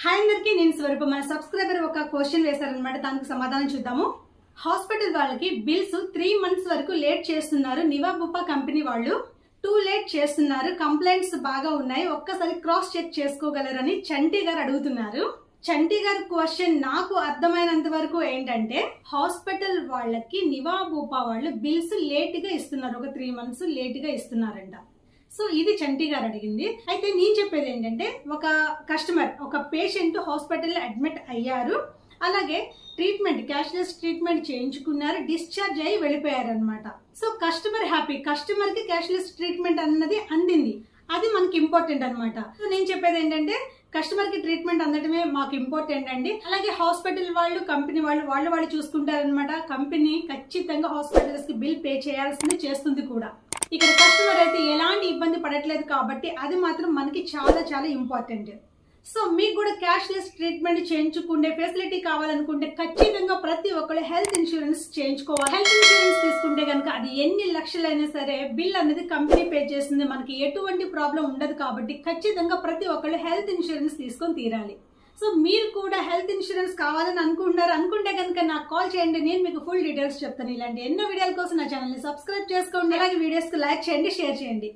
Hi అందరికీ నేను స్వరూప. మన సబ్స్క్రైబర్ ఒక క్వశ్చన్ వేశారనమాట దానికి సమాధానం చూద్దాము. హాస్పిటల్ వాళ్ళకి బిల్స్ త్రీ మంత్స్ వరకు లేట్ చేస్తున్నారు. నివాబుపా కంపెనీ వాళ్ళు టూ లేట్ చేస్తున్నారు. కంప్లైంట్స్ బాగా ఉన్నాయి. ఒక్కసారి క్రాస్ చెక్ చేసుకోగలరని చంటి గారు అడుగుతున్నారు. చంటి గారి క్వశ్చన్ నాకు అర్థమైనంత వరకు ఏంటంటే హాస్పిటల్ వాళ్ళకి నివాబూపా వాళ్ళు బిల్స్ లేట్గా ఇస్తున్నారు. ఒక త్రీ మంత్స్ లేట్గా ఇస్తున్నారంట. సో ఇది చంటి గారు అడిగింది. అయితే నేను చెప్పేది ఏంటంటే ఒక కస్టమర్ ఒక పేషెంట్ హాస్పిటల్లో అడ్మిట్ అయ్యారు. అలాగే ట్రీట్మెంట్ క్యాష్లెస్ ట్రీట్మెంట్ చేయించుకున్నారు డిశ్చార్జ్ అయ్యి వెళ్ళిపోయారు అనమాట సో కస్టమర్ హ్యాపీ కస్టమర్కి క్యాష్లెస్ ట్రీట్మెంట్ అన్నది అందింది. అది మనకి ఇంపార్టెంట్ అనమాట సో నేను చెప్పేది ఏంటంటే కస్టమర్కి ట్రీట్మెంట్ అందడమే మాకు ఇంపార్టెంట్ అండి. అలాగే హాస్పిటల్ వాళ్ళు కంపెనీ వాళ్ళు వాళ్ళు వాళ్ళు చూసుకుంటారనమాట కంపెనీ ఖచ్చితంగా హాస్పిటల్స్కి బిల్ పే చేయాల్సింది చేస్తుంది కూడా. ఇక్కడ ఇబ్బంది పడట్లేదు కాబట్టి అది మాత్రం మనకి చాలా చాలా ఇంపార్టెంట్ సో మీకు కూడా క్యాష్లెస్ ట్రీట్మెంట్ చేయించుకునే ఫెసిలిటీ కావాలనుకుంటే ఖచ్చితంగా ప్రతి ఒక్కరు హెల్త్ ఇన్సూరెన్స్ చేయించుకోవాలి. హెల్త్ ఇన్సూరెన్స్ తీసుకుంటే కనుక అది ఎన్ని లక్షలైనా సరే బిల్ అనేది కంపెనీ పే చేస్తుంది. మనకి ఎటువంటి ప్రాబ్లం ఉండదు కాబట్టి ఖచ్చితంగా ప్రతి ఒక్కరు హెల్త్ ఇన్సూరెన్స్ తీసుకొని తీరాలి. సో మీరు కూడా హెల్త్ ఇన్సూరెన్స్ కావాలని అనుకుంటున్నారు అనుకుంటే కనుక నాకు కాల్ చేయండి. నేను మీకు ఫుల్ డీటెయిల్స్ చెప్తాను. ఇలాంటి ఎన్నో వీడియోల కోసం నా ఛానల్ని సబ్స్క్రైబ్ చేసుకోండి. అలాగే వీడియోస్కి లైక్ చేయండి షేర్ చేయండి.